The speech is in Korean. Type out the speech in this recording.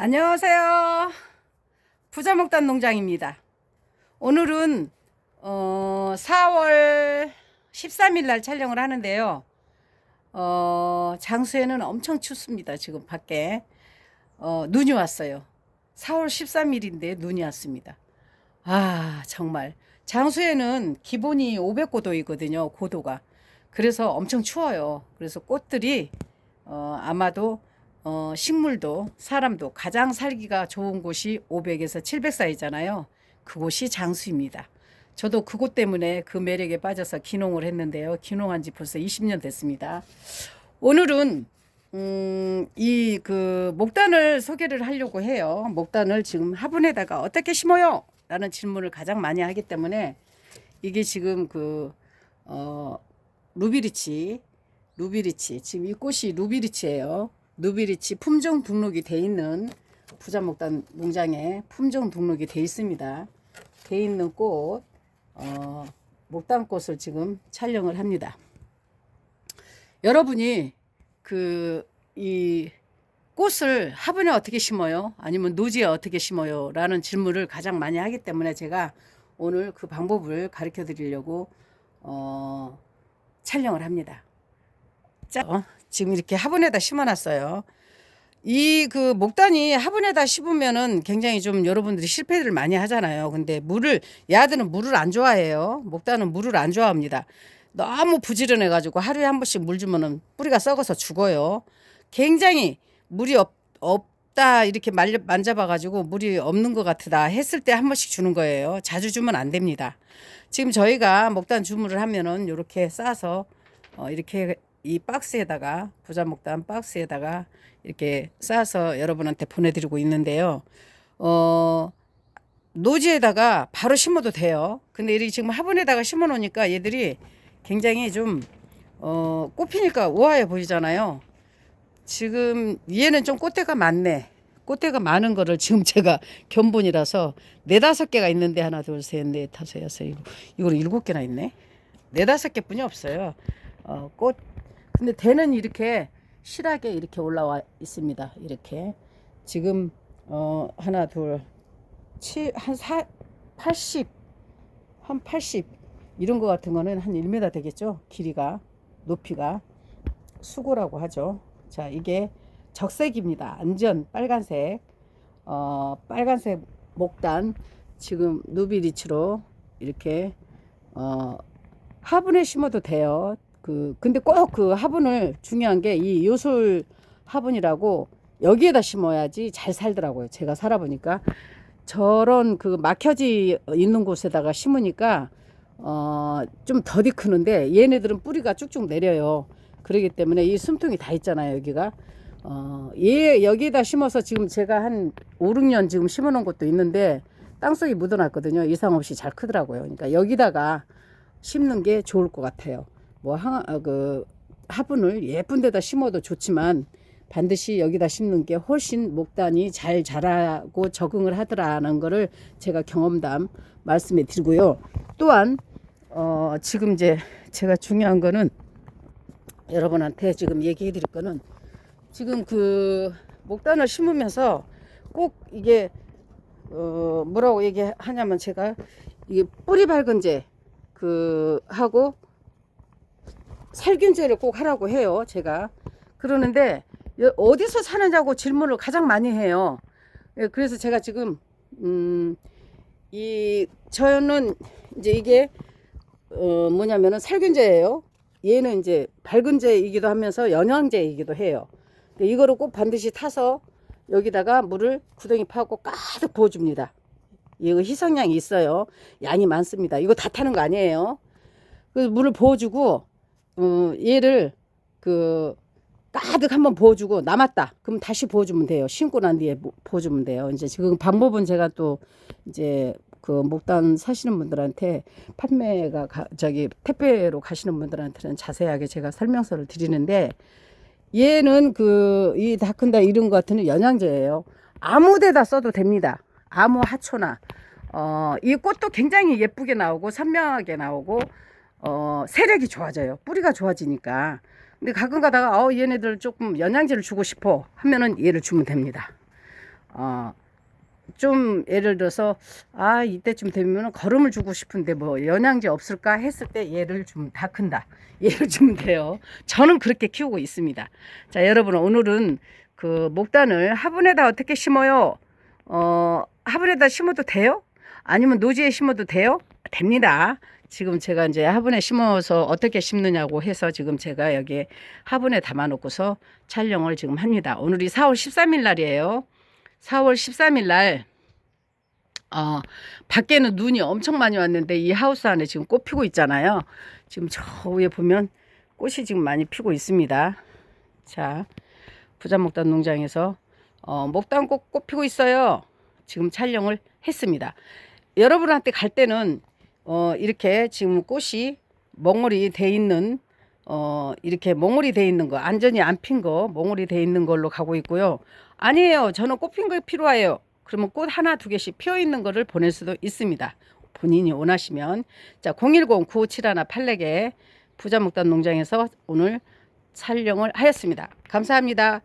안녕하세요. 부자목단 농장입니다. 오늘은 어, 4월 13일 날 촬영을 하는데요. 어, 장수에는 엄청 춥습니다. 지금 밖에 어, 눈이 왔어요. 4월 13일인데 눈이 왔습니다. 아, 정말 장수에는 기본이 500고도이거든요. 고도가. 그래서 엄청 추워요. 그래서 꽃들이 어, 아마도 어, 식물도 사람도 가장 살기가 좋은 곳이 500에서 700 사이잖아요. 그곳이 장수입니다. 저도 그곳 때문에 그 매력에 빠져서 기농을 했는데요. 기농한 지 벌써 20년 됐습니다. 오늘은 음, 이 그 목단을 소개를 하려고 해요. 목단을 지금 화분에다가 어떻게 심어요? 라는 질문을 가장 많이 하기 때문에 이게 지금 그 어, 루비리치 루비리치 지금 이 꽃이 루비리치예요. 루비리치 품종 등록이 돼 있는 부자목단 농장에 품종 등록이 돼 있습니다. 돼 있는 꽃 어, 목단꽃을 지금 촬영을 합니다. 여러분이 그 이 꽃을 화분에 어떻게 심어요? 아니면 노지에 어떻게 심어요? 라는 질문을 가장 많이 하기 때문에 제가 오늘 그 방법을 가르쳐 드리려고 어, 촬영을 합니다. 자, 어, 지금 이렇게 화분에다 심어놨어요. 이 그 목단이 화분에다 심으면은 굉장히 좀 여러분들이 실패를 많이 하잖아요. 근데 물을 야들은 물을 안 좋아해요. 목단은 물을 안 좋아합니다. 너무 부지런해가지고 하루에 한 번씩 물 주면은 뿌리가 썩어서 죽어요. 굉장히 물이 없, 없다 이렇게 말려, 만져봐가지고 물이 없는 것 같다 했을 때 한 번씩 주는 거예요. 자주 주면 안 됩니다. 지금 저희가 목단 주문을 하면은 이렇게 싸서 어, 이렇게 이 박스에다가 부자 목단 박스에다가 이렇게 싸서 여러분한테 보내드리고 있는데요. 어, 노지에다가 바로 심어도 돼요. 근데 이 지금 화분에다가 심어 놓으니까 얘들이 굉장히 좀, 어, 꽃피니까 우아해 보이잖아요. 지금 얘는 좀 꽃대가 많네. 꽃대가 많은 거를 지금 제가 견본이라서 네다섯 개가 있는데 하나, 둘, 셋, 넷, 다섯, 여섯, 일곱. 이걸 일곱 개나 있네. 네다섯 개뿐이 없어요. 어, 꽃. 근데 대는 이렇게 실하게 이렇게 올라와 있습니다. 이렇게. 지금, 어, 하나, 둘, 칠, 한 사, 80, 한 80. 이런 거 같은 거는 한 1m 되겠죠? 길이가, 높이가. 수고라고 하죠. 자, 이게 적색입니다. 안전 빨간색. 어, 빨간색 목단 지금 누비리치로 이렇게 어, 화분에 심어도 돼요. 그 근데 꼭 그 화분을 중요한 게 이 요술 화분이라고 여기에다 심어야지 잘 살더라고요. 제가 살아보니까 저런 그 막혀지 있는 곳에다가 심으니까 어, 좀 더디 크는데 얘네들은 뿌리가 쭉쭉 내려요. 그러기 때문에 이 숨통이 다 있잖아요, 여기가. 어, 얘 여기에다 심어서 지금 제가 한 5, 6년 지금 심어 놓은 것도 있는데 땅속에 묻어 놨거든요. 이상 없이 잘 크더라고요. 그러니까 여기다가 심는 게 좋을 것 같아요. 뭐 하, 어, 그 화분을 예쁜 데다 심어도 좋지만 반드시 여기다 심는 게 훨씬 목단이 잘 자라고 적응을 하더라는 거를 제가 경험담 말씀해 드리고요. 또한 어, 지금 이제 제가 중요한 거는 여러분한테 지금 얘기해 드릴 거는 지금 그 목단을 심으면서 꼭 이게 어 뭐라고 얘기하냐면 제가 이게 뿌리 밝은제 그 하고 살균제를 꼭 하라고 해요 제가 그러는데 여- 어디서 사느냐고 질문을 가장 많이 해요 예, 그래서 제가 지금 음 이 저는 이제 이게 어 뭐냐면은 살균제예요 얘는 이제 밝은제이기도 하면서 영양제이기도 해요. 이거를 꼭 반드시 타서 여기다가 물을 구덩이 파고 가득 부어줍니다. 이거 희석량이 있어요. 양이 많습니다. 이거 다 타는 거 아니에요. 그 물을 부어주고 어, 얘를 그 가득 한번 부어주고 남았다. 그럼 다시 부어주면 돼요. 심고 난 뒤에 부- 부어주면 돼요. 이제 지금 방법은 제가 또 이제 그 목단 사시는 분들한테 판매가 가, 저기 택배로 가시는 분들한테는 자세하게 제가 설명서를 드리는데 얘는 그 이 다큰다 거 같은 영양제예요. 아무 데다 써도 됩니다. 아무 하초나 어, 이 꽃도 굉장히 예쁘게 나오고 선명하게 나오고 어, 세력이 좋아져요. 뿌리가 좋아지니까. 근데 가끔 가다가 어 얘네들 조금 영양제를 주고 싶어 하면은 얘를 주면 됩니다. 어, 좀 예를 들어서 아 이때쯤 되면 걸음을 주고 싶은데 뭐 영양제 없을까 했을 때 얘를 좀 다 큰다 얘를 주면 돼요 저는 그렇게 키우고 있습니다 자 여러분 오늘은 그 목단을 화분에다 어떻게 심어요 어 화분에다 심어도 돼요 아니면 노지에 심어도 돼요 됩니다 지금 제가 이제 화분에 심어서 어떻게 심느냐고 해서 지금 제가 여기 화분에 담아 놓고서 촬영을 지금 합니다 오늘이 4월 13일 날이에요 4월 13일 날 어, 밖에는 눈이 엄청 많이 왔는데 이 하우스 안에 지금 꽃 피고 있잖아요. 지금 저 위에 보면 꽃이 지금 많이 피고 있습니다. 자, 부자목단 농장에서 어, 목단꽃 꽃 피고 있어요. 지금 촬영을 했습니다. 여러분한테 갈 때는 어, 이렇게 지금 꽃이 멍울이 돼 있는 어, 이렇게 멍울이 돼 있는 거, 완전히 안 핀 거, 멍울이 돼 있는 걸로 가고 있고요. 아니에요. 저는 꽃 핀 거 필요해요. 그러면 꽃 하나, 두 개씩 피어 있는 거를 보낼 수도 있습니다. 본인이 원하시면. 자, 010-9571-84개 부자목단 농장에서 오늘 촬영을 하였습니다. 감사합니다.